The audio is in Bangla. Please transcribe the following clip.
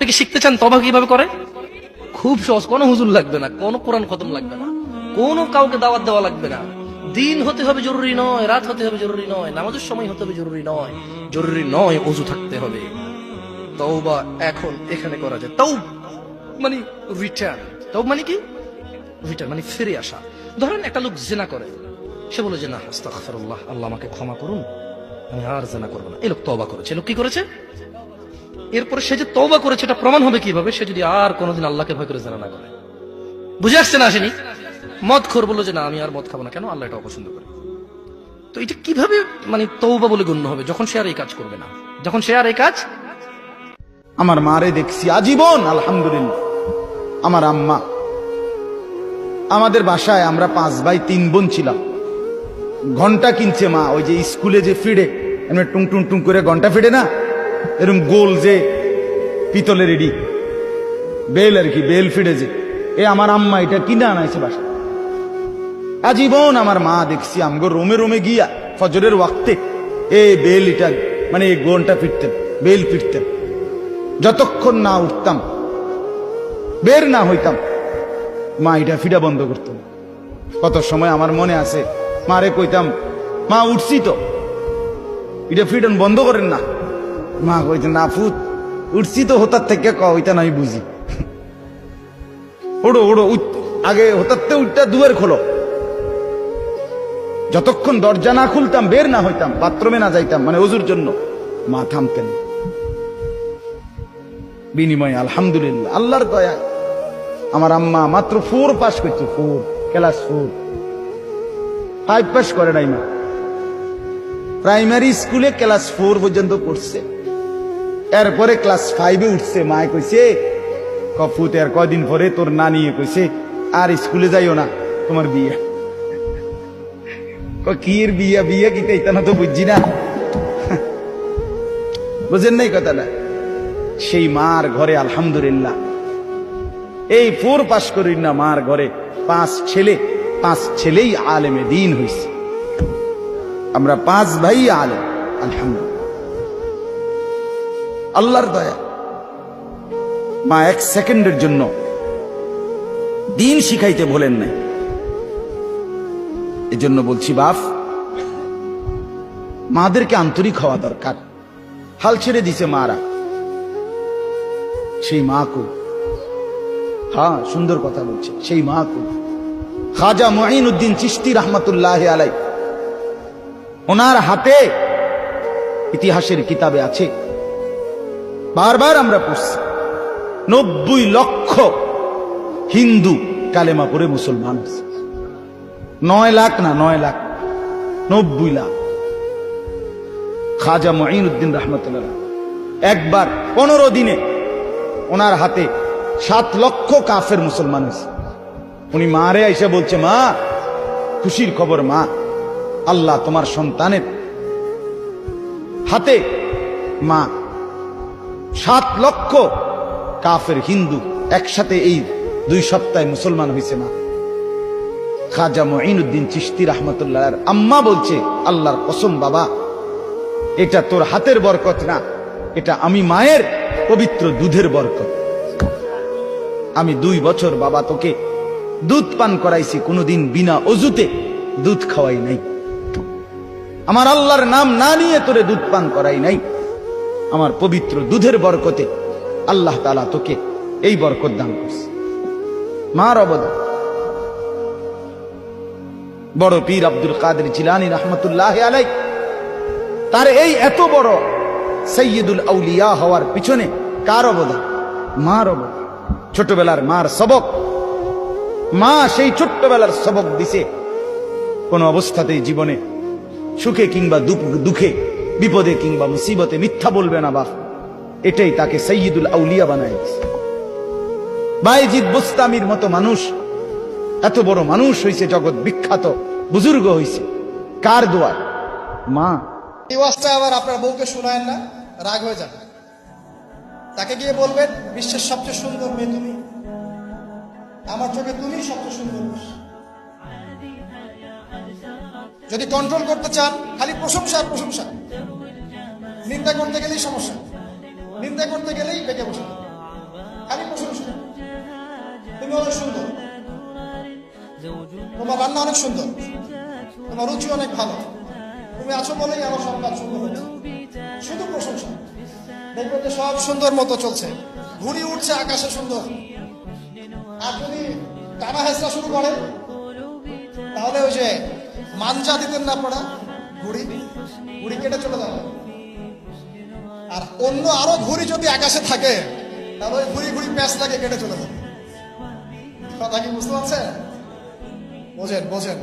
আপনি কি শিখতে চান তবা কীভাবে করে? খুব সহজ, কোনো হুজুর লাগবে না, কোনো কোরআন খতম লাগবে না, কোনো কাউকে দাওয়াত দেওয়া লাগবে না। দিন হতে হবে জরুরি নয়, রাত হতে হবে জরুরি নয়, নামাজের সময় হতে হবে জরুরি নয় জরুরি নয় অজু থাকতে হবে। তওবা এখন এখানে করা যায়। তাও মানে রিটার্ন তাও মানে কি? রিটার্ন মানে ফিরে আসা। ধরেন একটা লোক জেনা করে, সে বলে যে, না, আস্তাগফিরুল্লাহ, আল্লাহ আমাকে ক্ষমা করুন, আমি আর জেনা করব না। এই লোক তওবা করেছে। লোক কি করেছে? এরপরে সে যে তওবা করেছে, এটা প্রমাণ হবে কীভাবে? সে যদি আর কোনোদিন আল্লাহকে ভয় করে জানা না করে। বুঝে আসছে না আসেনি? মদ খোর বলল যে, না, আমি আর মদ খাব না। কেন? আল্লাহ এটা অপছন্দ করে। তো এটা কীভাবে মানে তৌবা বলে গণ্য হবে? যখন সে আর এই কাজ করবে না। যখন সে আর এই কাজ আমার মারে দেখছি আজীবন, আলহামদুলিল্লাহ। আমার আম্মা, আমাদের বাসায় আমরা পাঁচ ভাই তিন বোন ছিলাম। ঘণ্টা কিনছে মা, ওই যে স্কুলে যে ফিডে এমনি টুং টুং টুং করে ঘণ্টা ফিডে না? এরকম গোল যে পিতলের এডি। বেল আর কি, বেল ফিডে যে। এ আমার আম্মা, এটা কিনে আনাইছে বাসা? আজীবন আমার মা দেখছি, আমগো রোমে রোমে গিয়া ফজরের ওয়াক্তে এ বেল এটা মানে এই গোনটা ফিরতেন, বেল ফিরতেন। যতক্ষণ না উঠতাম, বের না হইতাম, মা এটা ফিডা বন্ধ করতাম কত সময় আমার মনে আছে, মারে কইতাম, মা, উঠছি তো। এটা ফিডন বন্ধ করেন না। মা কইতে না ফুত উঠছি তো হতার থেকে, ক, ওইটা নাই বুঝি। ওড়ো ওড়ো আগে হতারতে উঠটা দুয়ার খোলো। যতক্ষণ দরজা না খুলতাম, বের না হইতাম, বাথরুমে না যাইতাম মানে অজুর জন্য, মা থামতেন না। বিনিময়ে আলহামদুলিল্লাহ, আল্লাহর দয়ায় আমার আম্মা মাত্র ফোর পাস করছে, four, class four. Five pass করে নাই মা। প্রাইমারি স্কুলে ক্লাস ফোর পর্যন্ত পড়ছে। এরপরে ক্লাস ফাইভে উঠছে মায় কইছে কফুত এর কদিন পরে তোর নানি কইছে আর স্কুলে যাইও না তোমার বিয়ে। কয়, কি এর বিয়া বিয়ে কি তাই না তো বুঝছি না। বুঝেন নাই কথাটা? সেই মার ঘরে আলহামদুলিল্লাহ। এই ফোর পাস করি না মার ঘরে পাঁচ ছেলে পাঁচ ছেলেই আলেমে দিন হইছে। আমরা পাঁচ ভাই আলেম আলহামদুলিল্লাহ। আল্লাহর দয়া। মা এক সেকেন্ডের জন্য দিন শিখাইতে বলেন নাই। এজন্য বলছি, বাপ, মাদেরকে আন্তরিক হওয়া দরকার। হাল ছেড়ে দিছে মারা। সেই মা কো। হ্যাঁ সুন্দর কথা বলছে। সেই মা কো। খাজা মঈন উদ্দিন চিস্তি রহমতুল্লাহ আলাই ওনার হাতে ইতিহাসের কিতাবে আছে। বারবার আমরা পড়ছি। নব্বই লক্ষ হিন্দু কালেমা পড়ে মুসলমান। নয় লাখ না, নয় লাখ, নব্বই লাখ। খাজা মঈন উদ্দিন রহমতুল্লাহ একবার পনেরো দিনে ওনার হাতে সাত লক্ষ কাফের মুসলমান হয়েছে। উনি মারে এসে বলছে, মা, খুশির খবর, মা, আল্লাহ তোমার সন্তানের হাতে, মা সাত লক্ষ কাফের হিন্দু একসাথে এই দুই সপ্তাহে মুসলমান হয়েছে মা খাজা মঈনুদ্দিন চিস্তি রহমতুল্লাহ আম্মা বলছে, আল্লাহর কসম বাবা, এটা তোর হাতের বরকত না, এটা আমি মায়ের পবিত্র দুধের বরকত। আমি দুই বছর বাবা তোকে দুধ পান করাইছি, কোনোদিন বিনা অজুতে দুধ খাওয়াই নাই। আমার আল্লাহর নাম না নিয়ে তোরে দুধ পান করাই নাই। আমার পবিত্র দুধের বরকতে আল্লাহ তালা তোকে এই বরকত দান করছে। মার অবদান। বড় পীর আব্দুল কাদের জিলানি রহমতুল্লাহ আলাই তার এই এত বড় সৈয়দুল আউলিয়া হওয়ার পিছনে কার অবদান? মার অবদান। ছোটবেলার মার সবক। মা সেই ছোট্টবেলার সবক দিছে কোন অবস্থাতেই জীবনে সুখে কিংবা দুঃখ- বিপদে কিংবা মুসিবতে মিথ্যা বলবে না, বাপ। এটাই তাকে সৈয়দুল আউলিয়া বানায় দিছে বাইজিদ বুস্তামির মতো মানুষ, এত বড় মানুষ হয়েছে জগৎ বিখ্যাত, বুজুর্গ হয়েছে কার দোয়ার মা। এই ওয়াজটা আবার আপনার বউকে শোনায়েন না, রাগ হয়ে যাবে। তাকে গিয়ে বলবেন, বিশ্বের সবচেয়ে সুন্দর মেয়ে তুমি। আমার চোখে তুমি সবচেয়ে সুন্দর। যদি কন্ট্রোল করতে চান, খালি প্রশংসা প্রশংসা। নিন্দা করতে গেলেই সমস্যা। নিন্দা করতে গেলেই বেঁকে বসে খালি প্রশংসা তুমি অনেক সুন্দর। তোমার রান্না অনেক সুন্দর। তোমার রুচি অনেক ভালো। তুমি আছো বলেই আমার সন্তান সুন্দর হচ্ছে শুধু প্রশংসা। দেখব যে সব সুন্দর মতো চলছে। ঘুরি উঠছে আকাশে সুন্দর। আর যদি টানা হেসরা শুরু করে, তাহলে ওই যে মানজা দিতেন না আপনারা ঘুড়ি ঘুড়ি কেটে চলে যাবে। আর অন্য আরও ঘুড়ি যদি আকাশে থাকে, তাহলে ওই ঘুড়ি ঘুড়ি প্যাঁচ লাগে কেটে চলে যাবে। কথা কি বুঝতে পারছেন? বোঝেন বোঝেন।